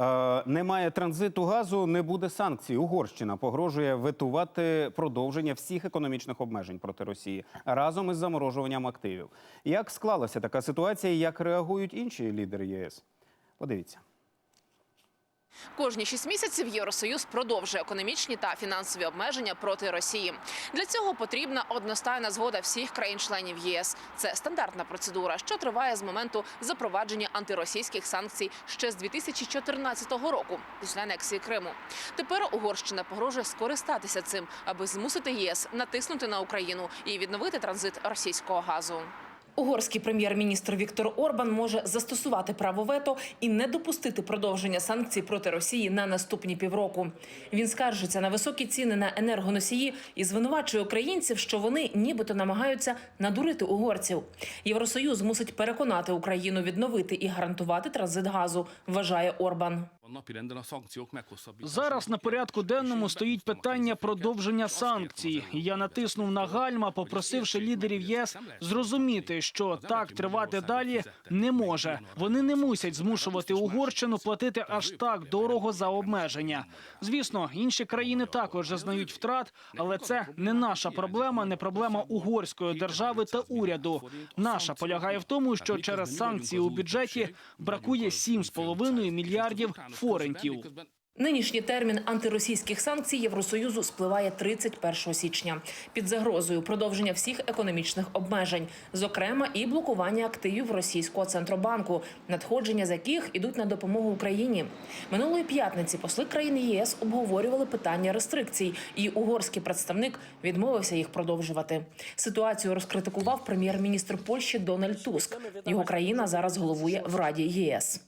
Е, Немає транзиту газу, не буде санкцій. Угорщина погрожує ветувати продовження всіх економічних обмежень проти Росії разом із заморожуванням активів. Як склалася така ситуація? Як реагують інші лідери ЄС? Подивіться. Кожні шість місяців Євросоюз продовжує економічні та фінансові обмеження проти Росії. Для цього потрібна одностайна згода всіх країн-членів ЄС. Це стандартна процедура, що триває з моменту запровадження антиросійських санкцій ще з 2014 року, після анексії Криму. Тепер Угорщина погрожує скористатися цим, аби змусити ЄС натиснути на Україну і відновити транзит російського газу. Угорський прем'єр-міністр Віктор Орбан може застосувати право вето і не допустити продовження санкцій проти Росії на наступні півроку. Він скаржиться на високі ціни на енергоносії і звинувачує українців, що вони нібито намагаються надурити угорців. Євросоюз мусить переконати Україну відновити і гарантувати транзит газу. Вважає Орбан. Зараз на порядку денному стоїть питання продовження санкцій. Я натиснув на гальма, попросивши лідерів ЄС зрозуміти, що так тривати далі не може. Вони не мусять змушувати Угорщину платити аж так дорого за обмеження. Звісно, інші країни також зазнають втрат, але це не наша проблема, не проблема угорської держави та уряду. Наша полягає в тому, що через санкції у бюджеті бракує 7,5 мільярдів форентів. Нинішній термін антиросійських санкцій Євросоюзу спливає 31 січня під загрозою продовження всіх економічних обмежень, зокрема і блокування активів російського центробанку, надходження з яких ідуть на допомогу Україні. Минулої п'ятниці посли країн ЄС обговорювали питання рестрикцій, і угорський представник відмовився їх продовжувати. Ситуацію розкритикував прем'єр-міністр Польщі Дональд Туск. Його країна зараз головує в Раді ЄС.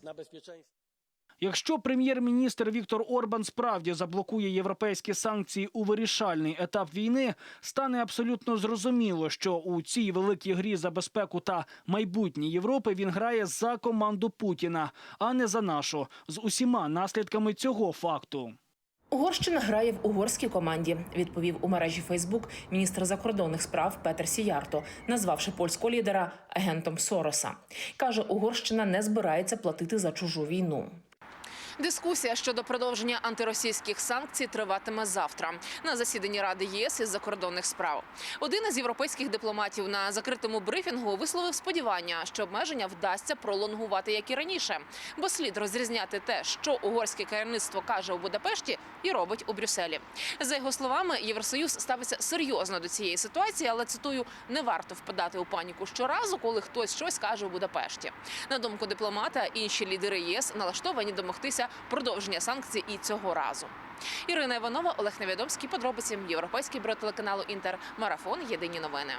Якщо прем'єр-міністр Віктор Орбан справді заблокує європейські санкції у вирішальний етап війни, стане абсолютно зрозуміло, що у цій великій грі за безпеку та майбутнє Європи він грає за команду Путіна, а не за нашу з усіма наслідками цього факту. Угорщина грає в угорській команді, відповів у мережі Фейсбук міністр закордонних справ Петер Сіярто, назвавши польського лідера агентом Сороса. каже, Угорщина не збирається платити за чужу війну. Дискусія щодо продовження антиросійських санкцій триватиме завтра на засіданні Ради ЄС із закордонних справ. Один із європейських дипломатів на закритому брифінгу висловив сподівання, що обмеження вдасться пролонгувати як і раніше, бо слід розрізняти те, що угорське керівництво каже у Будапешті, і робить у Брюсселі. За його словами, Євросоюз ставиться серйозно до цієї ситуації, але цитую, не варто впадати у паніку щоразу, коли хтось щось каже у Будапешті. На думку дипломата, інші лідери ЄС налаштовані домогтися продовження санкцій і цього разу. Ірина Іванова, Олег Невідомський, подробиці Європейський бюро телеканалу Інтер. Марафон. Єдині новини.